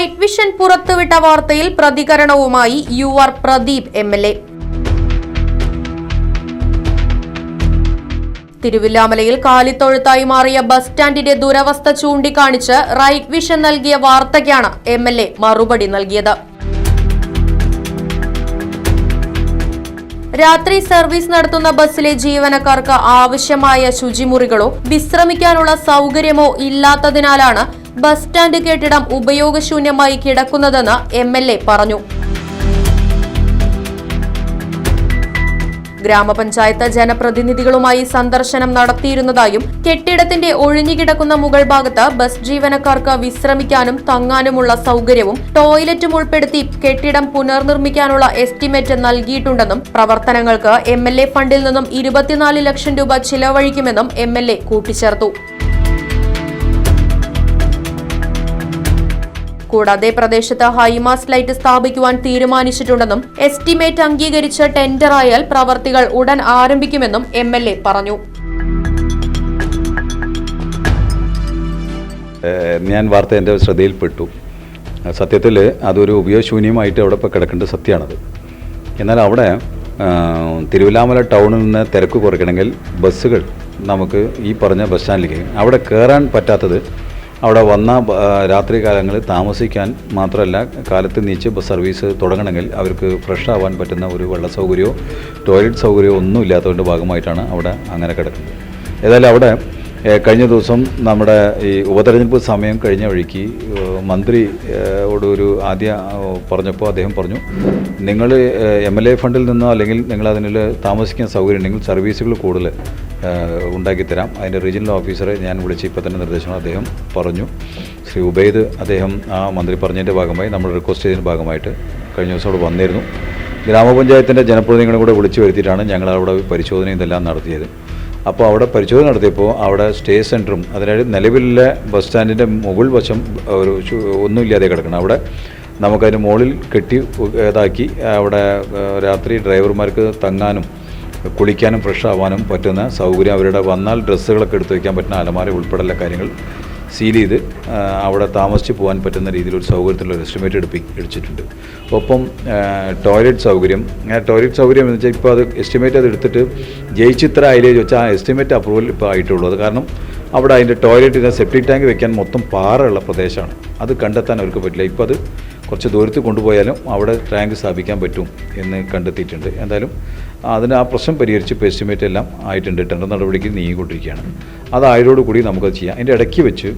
Right Vision പുറത്തുവിട്ട വാർത്തയിൽ പ്രതികരണവുമായി U R Pradeep M L A. തിരുവില്ലാമലയിൽ കാലിത്തൊഴുത്തായി മാറിയ ബസ് സ്റ്റാൻഡിന്റെ ദുരവസ്ഥ ചൂണ്ടിക്കാണിച്ച് റൈറ്റ് വിഷൻ നൽകിയ വാർത്തയ്ക്കാണ് എം എൽ എ മറുപടി നൽകിയത്. രാത്രി സർവീസ് നടത്തുന്ന ബസ്സിലെ ജീവനക്കാർക്ക് ആവശ്യമായ ശുചിമുറികളോ വിശ്രമിക്കാനുള്ള സൗകര്യമോ ഇല്ലാത്തതിനാലാണ് ബസ് സ്റ്റാൻഡ് കെട്ടിടം ഉപയോഗശൂന്യമായി കിടക്കുന്നതെന്ന് എം പറഞ്ഞു. ഗ്രാമപഞ്ചായത്ത് ജനപ്രതിനിധികളുമായി സന്ദർശനം നടത്തിയിരുന്നതായും കെട്ടിടത്തിന്റെ ഒഴിഞ്ഞുകിടക്കുന്ന മുകൾ ഭാഗത്ത് ബസ് ജീവനക്കാർക്ക് വിശ്രമിക്കാനും തങ്ങാനുമുള്ള സൗകര്യവും ടോയ്ലറ്റും ഉൾപ്പെടുത്തി കെട്ടിടം പുനർനിർമ്മിക്കാനുള്ള എസ്റ്റിമേറ്റ് നൽകിയിട്ടുണ്ടെന്നും പ്രവർത്തനങ്ങൾക്ക് എം ഫണ്ടിൽ നിന്നും ഇരുപത്തിനാല് ലക്ഷം രൂപ ചിലവഴിക്കുമെന്നും എ കൂട്ടിച്ചേർത്തു. കൂടാതെ പ്രദേശത്ത് ഹൈമാസ് ലൈറ്റ് സ്ഥാപിക്കുവാൻ തീരുമാനിച്ചിട്ടുണ്ടെന്നും എസ്റ്റിമേറ്റ് അംഗീകരിച്ച് ടെൻഡറായാൽ പ്രവർത്തികൾ ഉടൻ ആരംഭിക്കുമെന്നും എം പറഞ്ഞു. ഞാൻ വാർത്ത എന്റെ ശ്രദ്ധയിൽപ്പെട്ടു. സത്യത്തിൽ അതൊരു ഉപയോഗശൂന്യമായിട്ട് അവിടെ ഇപ്പോൾ കിടക്കേണ്ട സത്യമാണത്. എന്നാൽ അവിടെ തിരുവല്ലാമല ടൗണിൽ നിന്ന് തിരക്ക് കുറയ്ക്കണമെങ്കിൽ ബസ്സുകൾ നമുക്ക് ഈ പറഞ്ഞ ബസ് സ്റ്റാൻഡിലേക്ക് അവിടെ കയറാൻ പറ്റാത്തത് അവിടെ വന്ന രാത്രി കാലങ്ങളിൽ താമസിക്കാൻ മാത്രമല്ല കാലത്ത് നീച്ച് ബസ് സർവീസ് തുടങ്ങണമെങ്കിൽ അവർക്ക് ഫ്രഷ് ആവാൻ പറ്റുന്ന ഒരു വെള്ള സൗകര്യമോ ടോയ്ലറ്റ് സൗകര്യമോ ഒന്നും ഇല്ലാത്തതിന്റെ ഭാഗമായിട്ടാണ് അവിടെ അങ്ങനെ കിടക്കുന്നത്. ഏതായാലും അവിടെ കഴിഞ്ഞ ദിവസം നമ്മുടെ ഈ ഉപതെരഞ്ഞെടുപ്പ് സമയം കഴിഞ്ഞ വഴിക്ക് മന്ത്രിയോട് മന്ത്രി ഒരു ആദ്യ പറഞ്ഞപ്പോൾ അദ്ദേഹം പറഞ്ഞു നിങ്ങൾ എം എൽ എ ഫണ്ടിൽ നിന്നോ അല്ലെങ്കിൽ നിങ്ങൾ അതിനുള്ള താമസിക്കാൻ സൗകര്യം ഉണ്ടെങ്കിൽ സർവീസുകൾ കൂടുതൽ ഉണ്ടാക്കിത്തരാം. അതിന്റെ റീജിയണൽ ഓഫീസറെ ഞാൻ വിളിച്ച് ഇപ്പോൾ തന്നെ നിർദ്ദേശങ്ങൾ അദ്ദേഹം പറഞ്ഞു. ശ്രീ ഉബൈദ് അദ്ദേഹം ആ മന്ത്രി പറഞ്ഞതിന്റെ ഭാഗമായി നമ്മൾ റിക്വസ്റ്റ് ചെയ്തതിന്റെ ഭാഗമായിട്ട് കഴിഞ്ഞ ദിവസം അവിടെ വന്നിരുന്നു. ഗ്രാമപഞ്ചായത്തിന്റെ ജനപ്രതിനിധികളെ കൂടെ വിളിച്ചു വരുത്തിയിട്ടാണ് ഞങ്ങൾ അവിടെ പരിശോധന ഇതെല്ലാം നടത്തിയത്. അപ്പോൾ അവിടെ പരിശോധന നടത്തിയപ്പോൾ അവിടെ സ്റ്റേ സെന്ററും അതായത് നിലവിലുള്ള ബസ് സ്റ്റാൻഡിന്റെ മുകൾ വശം ഒരു ഒന്നുമില്ലാതെ കിടക്കണം. അവിടെ നമുക്കതിന് മുകളിൽ കെട്ടി ഇതാക്കി. അവിടെ രാത്രി ഡ്രൈവർമാർക്ക് തങ്ങാനും കുളിക്കാനും ഫ്രഷ് ആവാനും പറ്റുന്ന സൗകര്യം അവരുടെ വന്നാൽ ഡ്രസ്സുകളൊക്കെ എടുത്ത് വയ്ക്കാൻ പറ്റുന്ന അലമാര ഉൾപ്പെടെയുള്ള കാര്യങ്ങൾ സീൽ ചെയ്ത് അവിടെ താമസിച്ച് പോകാൻ പറ്റുന്ന രീതിയിൽ ഒരു സൗകര്യത്തിലുള്ള ഒരു എസ്റ്റിമേറ്റ് എടുപ്പി എടുത്തിട്ടുണ്ട്. ഒപ്പം ടോയ്ലറ്റ് സൗകര്യം ടോയ്ലറ്റ് സൗകര്യം എന്ന് വെച്ചാൽ ഇപ്പോൾ അത് എസ്റ്റിമേറ്റ് അത് എടുത്തിട്ട് ജയിച്ചിത്ര ആയില്ലേ വെച്ചാൽ ആ എസ്റ്റിമേറ്റ് അപ്രൂവൽ ഇപ്പോൾ ആയിട്ടുള്ളൂ. അത് കാരണം അവിടെ അതിന്റെ ടോയ്ലറ്റിന് സെപ്റ്റിക് ടാങ്ക് വെക്കാൻ മൊത്തം പാറയുള്ള പ്രദേശമാണ്. അത് കണ്ടെത്താൻ അവർക്ക് പറ്റില്ല. ഇപ്പോൾ അത് കുറച്ച് ദൂരത്ത് കൊണ്ടുപോയാലും അവിടെ ടാങ്ക് സ്ഥാപിക്കാൻ പറ്റും എന്ന് കണ്ടെത്തിയിട്ടുണ്ട്. എന്തായാലും അതിന് ആ പ്രശ്നം പരിഹരിച്ച് ഇപ്പോൾ എസ്റ്റിമേറ്റ് എല്ലാം ആയിട്ടുണ്ട്. ടെൻഡർ നടപടിക്ക് നീങ്ങിക്കൊണ്ടിരിക്കുകയാണ്. അതായതോടുകൂടി നമുക്കത് ചെയ്യാം. അതിന്റെ ഇടയ്ക്ക് വെച്ച്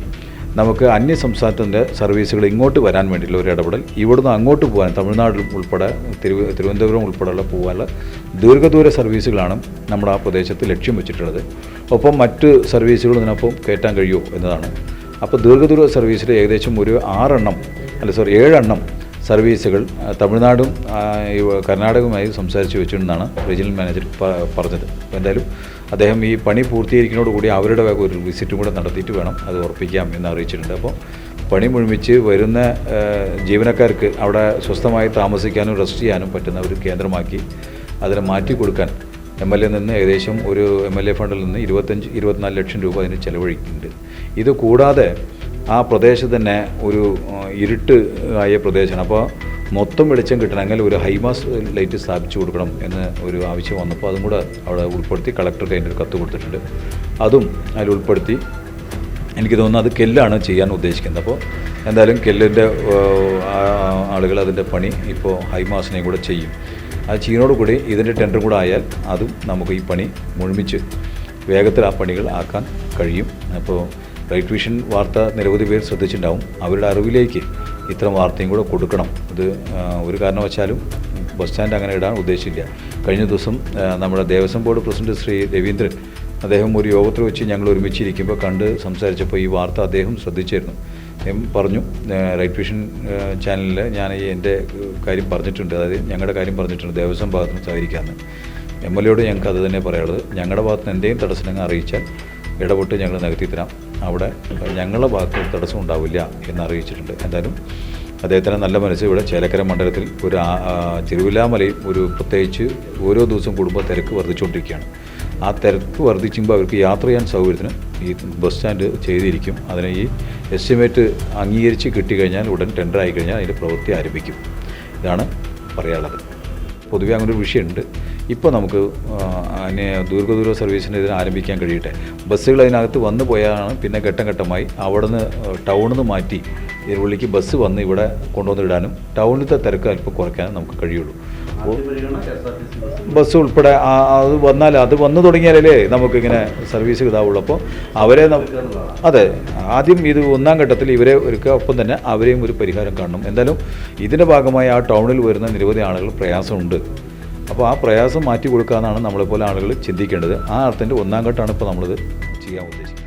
നമുക്ക് അന്യ സംസ്ഥാനത്തിന്റെ സർവീസുകൾ ഇങ്ങോട്ട് വരാൻ വേണ്ടിയുള്ള ഒരു ഇടപെടൽ ഇവിടുന്ന് അങ്ങോട്ട് പോകാൻ തമിഴ്നാട് ഉൾപ്പെടെ തിരുവ തിരുവനന്തപുരം ഉൾപ്പെടെയുള്ള പോകാനുള്ള ദീർഘദൂര സർവീസുകളാണ് നമ്മുടെ ആ പ്രദേശത്ത് ലക്ഷ്യം വെച്ചിട്ടുള്ളത്. ഒപ്പം മറ്റ് സർവീസുകൾ ഇതിനൊപ്പം കയറ്റാൻ കഴിയുമോ എന്നതാണ്. അപ്പോൾ ദീർഘദൂര സർവീസിൽ ഏകദേശം ഒരു ആറെണ്ണം അല്ല സോറി ഏഴെണ്ണം സർവീസുകൾ തമിഴ്നാടും കർണാടകവുമായി സംസാരിച്ച് വെച്ചിട്ടുണ്ടെന്നാണ് റീജിയണൽ മാനേജർ പറഞ്ഞത്. എന്തായാലും അദ്ദേഹം ഈ പണി പൂർത്തീകരിക്കുന്നതോടുകൂടി അവരുടെ ഒരു വിസിറ്റും കൂടെ നടത്തിയിട്ട് വേണം അത് ഉറപ്പിക്കാം എന്ന് അറിയിച്ചിട്ടുണ്ട്. അപ്പോൾ പണി മുഴുമിച്ച് വരുന്ന ജീവനക്കാർക്ക് അവിടെ സ്വസ്ഥമായി താമസിക്കാനും റെസ്റ്റ് ചെയ്യാനും പറ്റുന്ന ഒരു കേന്ദ്രമാക്കി അതിനെ മാറ്റി കൊടുക്കാൻ എം എൽ എ നിന്ന് ഏകദേശം ഒരു എം എൽ എ ഫണ്ടിൽ നിന്ന് ഇരുപത്തഞ്ച് ഇരുപത്തിനാല് ലക്ഷം രൂപ അതിന് ചെലവഴിക്കുന്നുണ്ട്. ഇത് കൂടാതെ ആ പ്രദേശത്ത് തന്നെ ഒരു ആ, ഇരുട്ട് ആയ പ്രദേശമാണ്. അപ്പോൾ മൊത്തം വെളിച്ചം കിട്ടണമെങ്കിൽ ഒരു ഹൈമാസ് ലൈറ്റ് സ്ഥാപിച്ചു കൊടുക്കണം എന്ന് ഒരു ആവശ്യം വന്നപ്പോൾ അതും കൂടെ അവിടെ ഉൾപ്പെടുത്തി കളക്ടർക്ക് അതിന്റെ ഒരു കത്ത് കൊടുത്തിട്ടുണ്ട്. അതും അതിൽ ഉൾപ്പെടുത്തി എനിക്ക് തോന്നുന്നു അത് കെല്ലാണ് ചെയ്യാൻ ഉദ്ദേശിക്കുന്നത്. അപ്പോൾ എന്തായാലും കെല്ലിന്റെ ആളുകൾ അതിന്റെ പണി ഇപ്പോൾ ഹൈമാസിനെയും കൂടെ ചെയ്യും. അത് ചെയ്യുന്നതോടുകൂടി ഇതിന്റെ ടെൻഡർ കൂടെ ആയാൽ അതും നമുക്ക് ഈ പണി മുഴുമിച്ച് വേഗത്തിൽ ആ പണികൾ ആക്കാൻ കഴിയും. അപ്പോൾ റൈറ്റ് വിഷൻ വാർത്ത നിരവധി പേർ ശ്രദ്ധിച്ചിട്ടുണ്ടാവും. അവരുടെ അറിവിലേക്ക് ഇത്തരം വാർത്തയും കൂടെ കൊടുക്കണം. ഇത് ഒരു കാരണവശാലും ബസ് സ്റ്റാൻഡ് അങ്ങനെ ഇടാൻ ഉദ്ദേശിച്ചില്ല. കഴിഞ്ഞ ദിവസം നമ്മുടെ ദേവസ്വം ബോർഡ് പ്രസിഡന്റ് ശ്രീ രവീന്ദ്രൻ അദ്ദേഹം ഒരു യോഗത്തിൽ വെച്ച് ഞങ്ങൾ ഒരുമിച്ചിരിക്കുമ്പോൾ കണ്ട് സംസാരിച്ചപ്പോൾ ഈ വാർത്ത അദ്ദേഹം ശ്രദ്ധിച്ചിരുന്നു. അദ്ദേഹം പറഞ്ഞു റൈറ്റ് വിഷൻ ചാനലിൽ ഞാൻ ഈ എന്റെ കാര്യം പറഞ്ഞിട്ടുണ്ട്. അതായത് ഞങ്ങളുടെ കാര്യം പറഞ്ഞിട്ടുണ്ട്. ദേവസ്വം ഭാഗത്ത് നിന്ന് സഹകരിക്കാമെന്ന്. എം എൽ എയോട് ഞങ്ങൾക്ക് അത് തന്നെ പറയാനുള്ളത്. ഞങ്ങളുടെ ഭാഗത്ത് നിന്ന് എന്തെങ്കിലും തടസ്സങ്ങൾ അറിയിച്ചാൽ ഇടപെട്ട് ഞങ്ങൾ നികത്തി തരാം. അവിടെ ഞങ്ങളുടെ ഭാഗത്ത് തടസ്സം ഉണ്ടാവില്ല എന്ന് അറിയിച്ചിട്ടുണ്ട് എന്തായാലും അദ്ദേഹത്തിന് നല്ല മനസ്സ് ഇവിടെ ചേലക്കര മണ്ഡലത്തിൽ ഒരു തിരുവില്ലാമലയും ഒരു പ്രത്യേകിച്ച് ഓരോ ദിവസം കൂടുമ്പോൾ തിരക്ക് വർദ്ധിച്ചുകൊണ്ടിരിക്കുകയാണ്. ആ തിരക്ക് വർദ്ധിക്കുമ്പോൾ അവർക്ക് യാത്ര ചെയ്യാൻ സൗകര്യത്തിന് ഈ ബസ് സ്റ്റാൻഡ് ചെയ്തിരിക്കും. അതിന് ഈ എസ്റ്റിമേറ്റ് അംഗീകരിച്ച് കിട്ടിക്കഴിഞ്ഞാൽ ഉടൻ ടെൻഡർ ആയിക്കഴിഞ്ഞാൽ അതിന്റെ പ്രവൃത്തി ആരംഭിക്കും. ഇതാണ് പറയാനുള്ളത്. പൊതുവെ അങ്ങനെ ഒരു വിഷയമുണ്ട്. ഇപ്പോൾ നമുക്ക് അതിനെ ദീർഘദൂര സർവീസിന് ഇതിന് ആരംഭിക്കാൻ കഴിയട്ടെ. ബസ്സുകൾ അതിനകത്ത് വന്നു പോയാണ് പിന്നെ ഘട്ടം ഘട്ടമായി അവിടെ നിന്ന് ടൗണിൽ നിന്ന് മാറ്റി ഇരുവള്ളിക്ക് ബസ് വന്ന് ഇവിടെ കൊണ്ടുവന്നിടാനും ടൗണിലത്തെ തിരക്ക് അല്പം കുറയ്ക്കാനും നമുക്ക് കഴിയുള്ളൂ. അപ്പോൾ ബസ് ഉൾപ്പെടെ അത് വന്നാൽ അത് വന്നു തുടങ്ങിയാലല്ലേ നമുക്കിങ്ങനെ സർവീസ് ഇതാവുള്ളൂ. അപ്പോൾ അവരെ അതെ ആദ്യം ഇത് ഒന്നാം ഘട്ടത്തിൽ ഇവരെ ഒരുക്കുക ഒപ്പം തന്നെ അവരെയും ഒരു പരിഹാരം കാണണം. എന്തായാലും ഇതിന്റെ ഭാഗമായി ആ ടൗണിൽ വരുന്ന നിരവധി ആളുകൾ പ്രയാസമുണ്ട്. അപ്പോൾ ആ പ്രയാസം മാറ്റി കൊടുക്കാമെന്നാണ് നമ്മളെപ്പോലെ ആളുകൾ ചിന്തിക്കേണ്ടത്. ആ അർത്ഥത്തിന്റെ ഒന്നാം ഘട്ടമാണ് ഇപ്പോൾ നമ്മളിത് ചെയ്യാൻ ഉദ്ദേശിക്കുന്നത്.